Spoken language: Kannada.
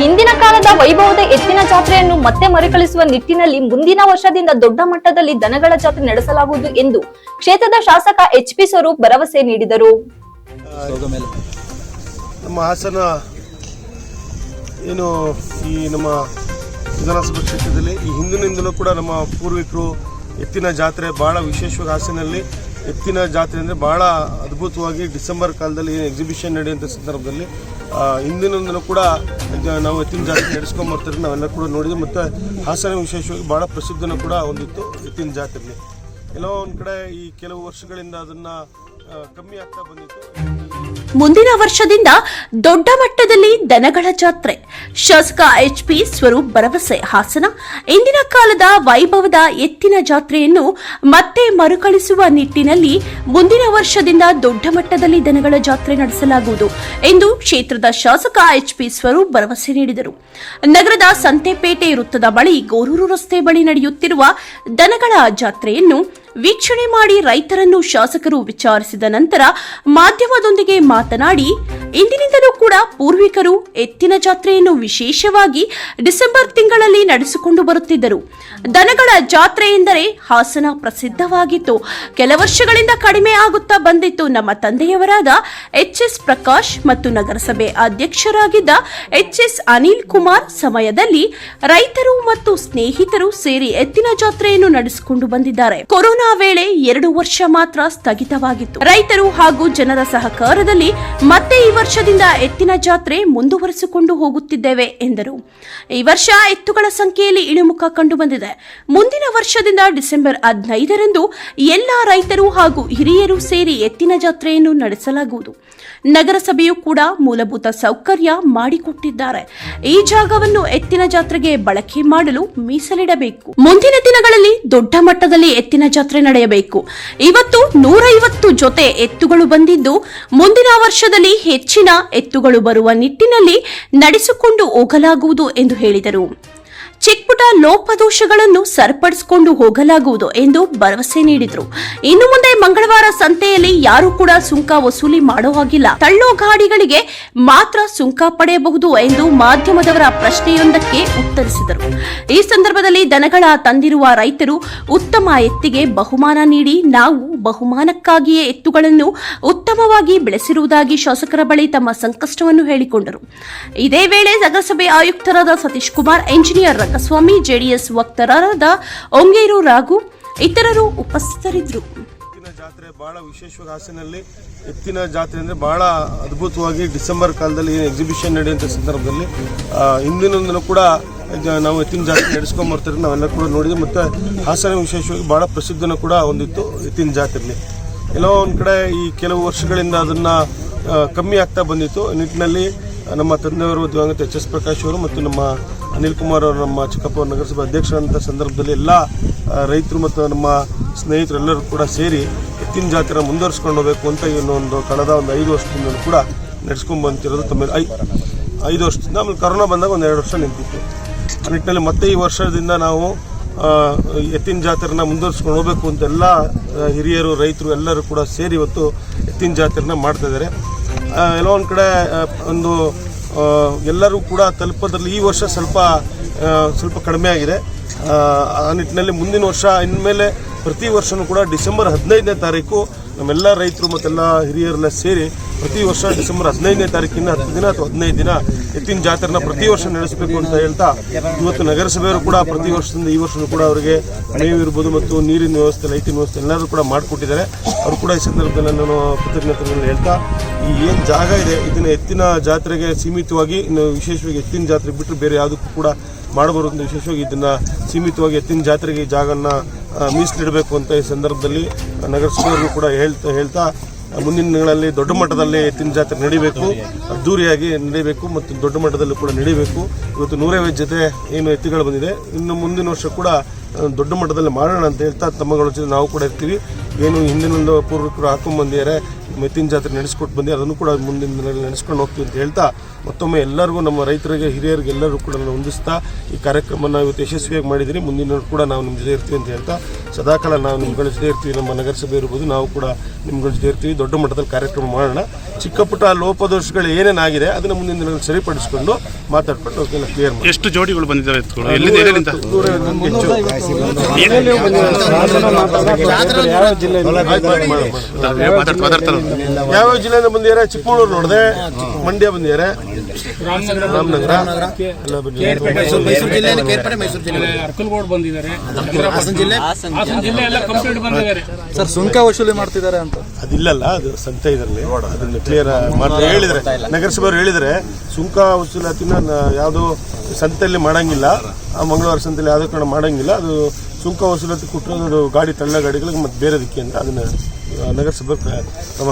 ಹಿಂದಿನ ಕಾಲದ ವೈಭವದ ಎತ್ತಿನ ಜಾತ್ರೆಯನ್ನು ಮತ್ತೆ ಮರುಕಳಿಸುವ ನಿಟ್ಟಿನಲ್ಲಿ ಮುಂದಿನ ವರ್ಷದಿಂದ ದೊಡ್ಡ ಮಟ್ಟದಲ್ಲಿ ದನಗಳ ಜಾತ್ರೆ ನಡೆಸಲಾಗುವುದು ಎಂದು ಕ್ಷೇತ್ರದ ಶಾಸಕ ಎಚ್ ಪಿ ಸ್ವರೂಪ್ ಭರವಸೆ ನೀಡಿದರು. ನಮ್ಮ ಹಾಸನ ಏನು ಈ ನಮ್ಮ ವಿಧಾನಸಭಾ ಕ್ಷೇತ್ರದಲ್ಲಿ ಈ ಹಿಂದಿನಿಂದಲೂ ಕೂಡ ನಮ್ಮ ಪೂರ್ವಿಕರು ಎತ್ತಿನ ಜಾತ್ರೆ ಭಾಳ ವಿಶೇಷವಾಗಿ ಹಾಸನಲ್ಲಿ ಎತ್ತಿನ ಜಾತ್ರೆ ಅಂದರೆ ಭಾಳ ಅದ್ಭುತವಾಗಿ ಡಿಸೆಂಬರ್ ಕಾಲದಲ್ಲಿ ಏನು ಎಕ್ಸಿಬಿಷನ್ ನಡೆಯುವಂಥ ಸಂದರ್ಭದಲ್ಲಿ ಹಿಂದಿನೊಂದನ್ನು ಕೂಡ ನಾವು ಎತ್ತಿನ ಜಾತ್ರೆ ನಡೆಸ್ಕೊಂಡು ಬರ್ತಾರೆ ನಾವೆಲ್ಲ ಕೂಡ ನೋಡಿದ್ವಿ. ಮತ್ತು ಹಾಸನ ವಿಶೇಷವಾಗಿ ಭಾಳ ಪ್ರಸಿದ್ಧನೂ ಕೂಡ ಹೊಂದಿತ್ತು ಎತ್ತಿನ ಜಾತ್ರೆಯಲ್ಲಿ. ಎಲ್ಲೋ ಒಂದು ಕಡೆ ಈ ಕೆಲವು ವರ್ಷಗಳಿಂದ ಅದನ್ನು ಮುಂದಿನ ವರ್ಷದಿಂದ ದೊಡ್ಡ ಮಟ್ಟದಲ್ಲಿ ದನಗಳ ಜಾತ್ರೆ. ಶಾಸಕ ಎಚ್ ಪಿ ಸ್ವರೂಪ್ ಭರವಸೆ ಹಾಸನ. ಇಂದಿನ ಕಾಲದ ವೈಭವದ ಎತ್ತಿನ ಜಾತ್ರೆಯನ್ನು ಮತ್ತೆ ಮರುಕಳಿಸುವ ನಿಟ್ಟಿನಲ್ಲಿ ಮುಂದಿನ ವರ್ಷದಿಂದ ದೊಡ್ಡ ಮಟ್ಟದಲ್ಲಿ ದನಗಳ ಜಾತ್ರೆ ನಡೆಸಲಾಗುವುದು ಎಂದು ಕ್ಷೇತ್ರದ ಶಾಸಕ ಎಚ್ ಪಿ ಸ್ವರೂಪ್ ಭರವಸೆ ನೀಡಿದರು. ನಗರದ ಸಂತೆಪೇಟೆ ವೃತ್ತದ ಬಳಿ ಗೋರೂರು ರಸ್ತೆ ಬಳಿ ನಡೆಯುತ್ತಿರುವ ದನಗಳ ಜಾತ್ರೆಯನ್ನು ವೀಕ್ಷಣೆ ಮಾಡಿ ರೈತರನ್ನು ಶಾಸಕರು ನಂತರ ಮಾಧ್ಯಮದೊಂದಿಗೆ ಮಾತನಾಡಿ ಇಂದಿನಿಂದಲೂ ಕೂಡ ಪೂರ್ವಿಕರು ಎತ್ತಿನ ಜಾತ್ರೆಯನ್ನು ವಿಶೇಷವಾಗಿ ಡಿಸೆಂಬರ್ ತಿಂಗಳಲ್ಲಿ ನಡೆಸಿಕೊಂಡು ಬರುತ್ತಿದ್ದರು. ದನಗಳ ಜಾತ್ರೆ ಎಂದರೆ ಹಾಸನ ಪ್ರಸಿದ್ಧವಾಗಿತ್ತು. ಕೆಲ ವರ್ಷಗಳಿಂದ ಕಡಿಮೆ ಆಗುತ್ತಾ ಬಂದಿತ್ತು. ನಮ್ಮ ತಂದೆಯವರಾದ ಎಚ್ ಎಸ್ ಪ್ರಕಾಶ್ ಮತ್ತು ನಗರಸಭೆ ಅಧ್ಯಕ್ಷರಾಗಿದ್ದ ಎಚ್ ಎಸ್ ಅನಿಲ್ ಕುಮಾರ್ ಸಮಯದಲ್ಲಿ ರೈತರು ಮತ್ತು ಸ್ನೇಹಿತರು ಸೇರಿ ಎತ್ತಿನ ಜಾತ್ರೆಯನ್ನು ನಡೆಸಿಕೊಂಡು ಬಂದಿದ್ದಾರೆ. ಕೊರೋನಾ ವೇಳೆ ಎರಡು ವರ್ಷ ಮಾತ್ರ ಸ್ಥಗಿತವಾಗಿತ್ತು. ರೈತರು ಹಾಗೂ ಜನರ ಸಹಕಾರದಲ್ಲಿ ಮತ್ತೆ ಈ ವರ್ಷದಿಂದ ಎತ್ತಿನ ಜಾತ್ರೆ ಮುಂದುವರೆಸಿಕೊಂಡು ಹೋಗುತ್ತಿದ್ದೇವೆ ಎಂದರು. ಈ ವರ್ಷ ಎತ್ತುಗಳ ಸಂಖ್ಯೆಯಲ್ಲಿ ಇಳಿಮುಖ ಕಂಡು ಬಂದಿದೆ ಮುಂದಿನ ವರ್ಷದಿಂದ ಡಿಸೆಂಬರ್ ಹದಿನೈದರಂದು ಎಲ್ಲ ರೈತರು ಹಾಗೂ ಹಿರಿಯರು ಸೇರಿ ಎತ್ತಿನ ಜಾತ್ರೆಯನ್ನು ನಡೆಸಲಾಗುವುದು. ನಗರಸಭೆಯು ಕೂಡ ಮೂಲಭೂತ ಸೌಕರ್ಯ ಮಾಡಿಕೊಟ್ಟಿದ್ದಾರೆ. ಈ ಜಾಗವನ್ನು ಎತ್ತಿನ ಜಾತ್ರೆಗೆ ಬಳಕೆ ಮಾಡಲು ಮೀಸಲಿಡಬೇಕು. ಮುಂದಿನ ದಿನಗಳಲ್ಲಿ ದೊಡ್ಡ ಮಟ್ಟದಲ್ಲಿ ಎತ್ತಿನ ಜಾತ್ರೆ ನಡೆಯಬೇಕು. ಇವತ್ತು ನೂರೈವತ್ತು ಜೊತೆ ಎತ್ತುಗಳು ಬಂದಿದ್ದು ಮುಂದಿನ ವರ್ಷದಲ್ಲಿ ಹೆಚ್ಚಿನ ಎತ್ತುಗಳು ಬರುವ ನಿಟ್ಟಿನಲ್ಲಿ ನಡೆಸಿಕೊಂಡು ಹೋಗಲಾಗುವುದು ಎಂದು ಹೇಳಿದರು. ಚಿಕ್ಕಪುಟ ಲೋಪದೋಷಗಳನ್ನು ಸರಿಪಡಿಸಿಕೊಂಡು ಹೋಗಲಾಗುವುದು ಎಂದು ಭರವಸೆ ನೀಡಿದರು. ಇನ್ನು ಮುಂದೆ ಮಂಗಳವಾರ ಸಂತೆಯಲ್ಲಿ ಯಾರು ಕೂಡ ಸುಂಕ ವಸೂಲಿ ಮಾಡೋ ಹಾಗಿಲ್ಲ ತಳ್ಳೋ ಗಾಡಿಗಳಿಗೆ ಮಾತ್ರ ಸುಂಕ ಪಡೆಯಬಹುದು ಎಂದು ಮಾಧ್ಯಮದವರ ಪ್ರಶ್ನೆಯೊಂದಕ್ಕೆ ಉತ್ತರಿಸಿದರು. ಈ ಸಂದರ್ಭದಲ್ಲಿ ದನಗಳ ತಂದಿರುವ ರೈತರು ಉತ್ತಮ ಎತ್ತಿಗೆ ಬಹುಮಾನ ನೀಡಿ ನಾವು ಬಹುಮಾನಕ್ಕಾಗಿಯೇ ಎತ್ತುಗಳನ್ನು ಉತ್ತಮವಾಗಿ ಬೆಳೆಸಿರುವುದಾಗಿ ಶಾಸಕರ ಬಳಿ ತಮ್ಮ ಸಂಕಷ್ಟವನ್ನು ಹೇಳಿಕೊಂಡರು. ಇದೇ ವೇಳೆ ನಗರಸಭೆ ಆಯುಕ್ತರಾದ ಸತೀಶ್ ಕುಮಾರ್, ಎಂಜಿನಿಯರ್ ರಂಗಸ್ವಾಮಿ ಜೆಡಿಎಸ್ ವಕ್ತಾರರಾದ ಒಂಗೇರು ರಾಘು ಇತರರು ಉಪಸ್ಥಿತರಿದ್ದರು. ಎತ್ತಿನ ಜಾತ್ರೆ ಬಹಳ ವಿಶೇಷವಾಗಿ ಹಾಸನಲ್ಲಿ ಎತ್ತಿನ ಜಾತ್ರೆ ಅಂದರೆ ಬಹಳ ಅದ್ಭುತವಾಗಿ ಡಿಸೆಂಬರ್ ಕಾಲದಲ್ಲಿ ಏನು ಎಕ್ಸಿಬಿಷನ್ ನಡೆಯುವಂಥ ಸಂದರ್ಭದಲ್ಲಿ ಆ, ಹಿಂದಿನಿಂದಲೂ ಕೂಡ ನಾವು ಎತ್ತಿನ ಜಾತ್ರೆ ನಡೆಸ್ಕೊಂಡು ಬರ್ತಾರೆ ನಾವೆಲ್ಲ ಕೂಡ ನೋಡಿದ್ವಿ. ಮತ್ತು ಹಾಸನ ವಿಶೇಷವಾಗಿ ಭಾಳ ಪ್ರಸಿದ್ಧನ ಕೂಡ ಹೊಂದಿತ್ತು ಎತ್ತಿನ ಜಾತ್ರೆಯಲ್ಲಿ ಎಲ್ಲೋ ಒಂದು ಕಡೆ ಈ ಕೆಲವು ವರ್ಷಗಳಿಂದ ಅದನ್ನು ಕಮ್ಮಿ ಆಗ್ತಾ ಬಂದಿತ್ತು. ನಿಟ್ಟಿನಲ್ಲಿ ನಮ್ಮ ತಂದೆಯವರು ದಿವಂಗತ ಎಚ್ ಎಸ್ ಪ್ರಕಾಶ್ ಅವರು ಮತ್ತು ನಮ್ಮ ಅನಿಲ್ ಕುಮಾರ್ ಅವರು ನಮ್ಮ ಚಿಕ್ಕಪ್ಪ ನಗರಸಭೆ ಅಧ್ಯಕ್ಷರಂತ ಸಂದರ್ಭದಲ್ಲಿ ಎಲ್ಲ ರೈತರು ಮತ್ತು ನಮ್ಮ ಸ್ನೇಹಿತರೆಲ್ಲರೂ ಕೂಡ ಸೇರಿ ಎತ್ತಿನ ಜಾತ್ರೆ ಮುಂದುವರಿಸ್ಕೊಂಡು ಹೋಗಬೇಕು ಅಂತ ಇನ್ನೊಂದು ಕಳೆದ ಒಂದು ಐದು ವರ್ಷದಿಂದ ಕೂಡ ನಡೆಸ್ಕೊಂಡು ಬಂತಿರೋದು ತಮ್ಮ ಐ ಐದು ವರ್ಷದಿಂದ ಆಮೇಲೆ ಕರೋನಾ ಬಂದಾಗ ಒಂದು ಎರಡು ವರ್ಷ ನಿಂತಿತ್ತು. ಆ ನಿಟ್ಟಿನಲ್ಲಿ ಮತ್ತೆ ಈ ವರ್ಷದಿಂದ ನಾವು ಎತ್ತಿನ ಜಾತ್ರೆನ ಮುಂದುವರಿಸ್ಕೊಂಡು ಹೋಗಬೇಕು ಅಂತ ಎಲ್ಲ ಹಿರಿಯರು ರೈತರು ಎಲ್ಲರೂ ಕೂಡ ಸೇರಿ ಇವತ್ತು ಎತ್ತಿನ ಜಾತ್ರೆನ ಮಾಡ್ತಾ ಇದ್ದಾರೆ. ಆ, ಎಲ್ಲೋ ಒಂದು ಕಡೆ ಒಂದು ಎಲ್ಲರೂ ಕೂಡ ತಲುಪೋದ್ರಲ್ಲಿ ಈ ವರ್ಷ ಸ್ವಲ್ಪ ಸ್ವಲ್ಪ ಕಡಿಮೆ ಆಗಿದೆ. ಆ, ನಿಟ್ಟಿನಲ್ಲಿ ಮುಂದಿನ ವರ್ಷ ಇನ್ಮೇಲೆ ಪ್ರತಿ ವರ್ಷವೂ ಕೂಡ ಡಿಸೆಂಬರ್ ಹದಿನೈದನೇ ತಾರೀಕು ನಮ್ಮೆಲ್ಲ ರೈತರು ಮತ್ತೆಲ್ಲ ಹಿರಿಯರೆಲ್ಲ ಸೇರಿ ಪ್ರತಿ ವರ್ಷ ಡಿಸೆಂಬರ್ ಹದಿನೈದನೇ ತಾರೀಕಿನ ಹತ್ತು ದಿನ ಅಥವಾ ಹದಿನೈದು ದಿನ ಎತ್ತಿನ ಜಾತ್ರೆನ ಪ್ರತಿ ವರ್ಷ ನಡೆಸಬೇಕು ಅಂತ ಹೇಳ್ತಾ ಇವತ್ತು ನಗರಸಭೆಯವರು ಕೂಡ ಪ್ರತಿ ವರ್ಷದಿಂದ ಈ ವರ್ಷವೂ ಕೂಡ ಅವರಿಗೆ ಮೇವು ಇರ್ಬೋದು ಮತ್ತು ನೀರಿನ ವ್ಯವಸ್ಥೆ ಲೈಟಿನ ವ್ಯವಸ್ಥೆ ಎಲ್ಲರೂ ಕೂಡ ಮಾಡಿಕೊಟ್ಟಿದ್ದಾರೆ. ಅವರು ಕೂಡ ಈ ಸಂದರ್ಭದಲ್ಲಿ ನಾನು ಕೃತಜ್ಞತೆಗಳನ್ನು ಹೇಳ್ತಾ, ಈ ಏನು ಜಾಗ ಇದೆ, ಇದನ್ನು ಎತ್ತಿನ ಜಾತ್ರೆಗೆ ಸೀಮಿತವಾಗಿ, ಇನ್ನು ವಿಶೇಷವಾಗಿ ಎತ್ತಿನ ಜಾತ್ರೆ ಬಿಟ್ಟರೆ ಬೇರೆ ಯಾವುದಕ್ಕೂ ಕೂಡ ಮಾಡಬಾರದು ಅಂತ ವಿಶೇಷವಾಗಿ ಇದನ್ನು ಸೀಮಿತವಾಗಿ ಎತ್ತಿನ ಜಾತ್ರೆಗೆ ಈ ಜಾಗನ ಮೀಸಲಿಡಬೇಕು ಅಂತ ಈ ಸಂದರ್ಭದಲ್ಲಿ ನಗರಸಭೆಯವ್ರಿಗೂ ಕೂಡ ಹೇಳ್ತಾ ಹೇಳ್ತಾ ಮುಂದಿನ ದಿನಗಳಲ್ಲಿ ದೊಡ್ಡ ಮಟ್ಟದಲ್ಲಿ ಎತ್ತಿನ ಜಾತ್ರೆ ನಡಿಬೇಕು. ಅದ್ದೂರಿಯಾಗಿ ನಡಿಬೇಕು ಮತ್ತು ದೊಡ್ಡ ಮಟ್ಟದಲ್ಲಿ ಕೂಡ ನಡಿಬೇಕು. ಇವತ್ತು ನೂರೈವತ್ತು ಜೊತೆ ಏನು ಎತ್ತುಗಳು ಬಂದಿದೆ. ಇನ್ನು ಮುಂದಿನ ವರ್ಷ ಕೂಡ ದೊಡ್ಡ ಮಟ್ಟದಲ್ಲಿ ಮಾಡೋಣ ಅಂತ ಹೇಳ್ತಾ ತಮ್ಮಗಳ ಜೊತೆ ನಾವು ಕೂಡ ಇರ್ತೀವಿ. ಏನು ಹಿಂದಿನಿಂದ ಪೂರ್ವಕರು ಹಾಕೊಂಡ್ ಬಂದಿದ್ದಾರೆ ಮೆತ್ತಿನ ಜಾತ್ರೆ ನಡೆಸ್ಕೊಟ್ಟು ಬಂದಿ ಅದನ್ನು ಕೂಡ ಮುಂದಿನ ದಿನಗಳಲ್ಲಿ ನಡೆಸ್ಕೊಂಡು ಹೋಗ್ತೀವಿ ಅಂತ ಹೇಳ್ತಾ, ಮತ್ತೊಮ್ಮೆ ಎಲ್ಲರಿಗೂ ನಮ್ಮ ರೈತರಿಗೆ, ಹಿರಿಯರಿಗೆ ಎಲ್ಲರೂ ಕೂಡ ನಾನು ಹೊಂದಿಸ್ತಾ ಈ ಕಾರ್ಯಕ್ರಮನ ಇವತ್ತು ಯಶಸ್ವಿಯಾಗಿ ಮಾಡಿದ್ದೀನಿ ಮುಂದಿನ ಕೂಡ ನಾವು ನಿಮ್ಮ ಜೊತೆ ಇರ್ತೀವಿ ಅಂತ ಹೇಳ್ತಾ, ಸದಾಕಾಲ ನಾವು ನಿಮ್ಗಳ ಜೊತೆ ಇರ್ತೀವಿ. ನಮ್ಮ ನಗರಸಭೆ ಇರ್ಬೋದು, ನಾವು ಕೂಡ ನಿಮ್ಗಳ ಜೊತೆ ಇರ್ತೀವಿ. ದೊಡ್ಡ ಮಟ್ಟದಲ್ಲಿ ಕಾರ್ಯಕ್ರಮ ಮಾಡೋಣ. ಚಿಕ್ಕ ಪುಟ್ಟ ಲೋಪದೋಷಗಳು ಏನೇನಾಗಿದೆ ಅದನ್ನು ಮುಂದಿನ ದಿನಗಳಲ್ಲಿ ಸರಿಪಡಿಸಿಕೊಂಡು ಮಾತಾಡ್ಕೊಂಡು ಕ್ಲಿಯರ್ ಮಾಡಿ ಎಷ್ಟು ಜೋಡಿಗಳು ಬಂದಿದ್ದಾವೆ ಎತ್ತುಗಳು ಎಲ್ಲಿಂದ ಎಲ್ಲಿಂದ ಮಾತಾಡ್- ಮಾತಾಡ್ತಾರೆ ಯಾವ ಜಿಲ್ಲೆಯಿಂದ ಬಂದಿದ್ದಾರೆ ಚಿಕ್ಕಮಗಳೂರು ನೋಡಿದೆ ಮಂಡ್ಯ ಬಂದಿದ್ದಾರೆ ರಾಮನಗರ ಎಲ್ಲ ಬಂದಿದ್ದಾರೆ ಮೈಸೂರು ಜಿಲ್ಲೆ ಕೇರ್ಪಡೆ ಮೈಸೂರು ಜಿಲ್ಲೆ ಅರ್ಕಲ್ಗೋಡ್ ಬಂದಿದ್ದಾರೆ ಹಾಸನ ಜಿಲ್ಲೆ ಹಾಸನ ಜಿಲ್ಲೆ ಎಲ್ಲ ಕಂಪ್ಲೀಟ್ ಬಂದಿದ್ದಾರೆ ಸರ್ ಸುಂಕ ವಸೂಲಿ ಮಾಡ್ತಿದ್ದಾರೆ ಅಂತ ಅದಿಲ್ಲಲ್ಲ ಅದು ಸಂತೆ ಇದರಲ್ಲಿ ಅದನ್ನು ಕ್ಲಿಯರ್ ಮಾಡಿ ಹೇಳಿದ್ರೆ ನಗರಸಭೆಯವರು ಹೇಳಿದ್ರೆ ಸುಂಕ ವಸೂಲಾತಿನ ಯಾವುದು ಸಂತೆಯಲ್ಲಿ ಮಾಡಂಗಿಲ್ಲ. ಆ ಮಂಗಳವಾರ ಸಂತೆಯಲ್ಲಿ ಯಾವುದೇ ಕಾರಣ ಮಾಡಂಗಿಲ್ಲ. ಅದು ಸುಂಕ ವಸೂಲಾತಿ ಕೊಟ್ಟರೆ ಅದು ಗಾಡಿ ತಳ್ಳ ಗಾಡಿಗಳಿಗೆ ಮತ್ತೆ ಬೇರೆದಕ್ಕೆ ಅಂತ ಅದನ್ನ ನಗರಸಭೆ ಕ್ರಮ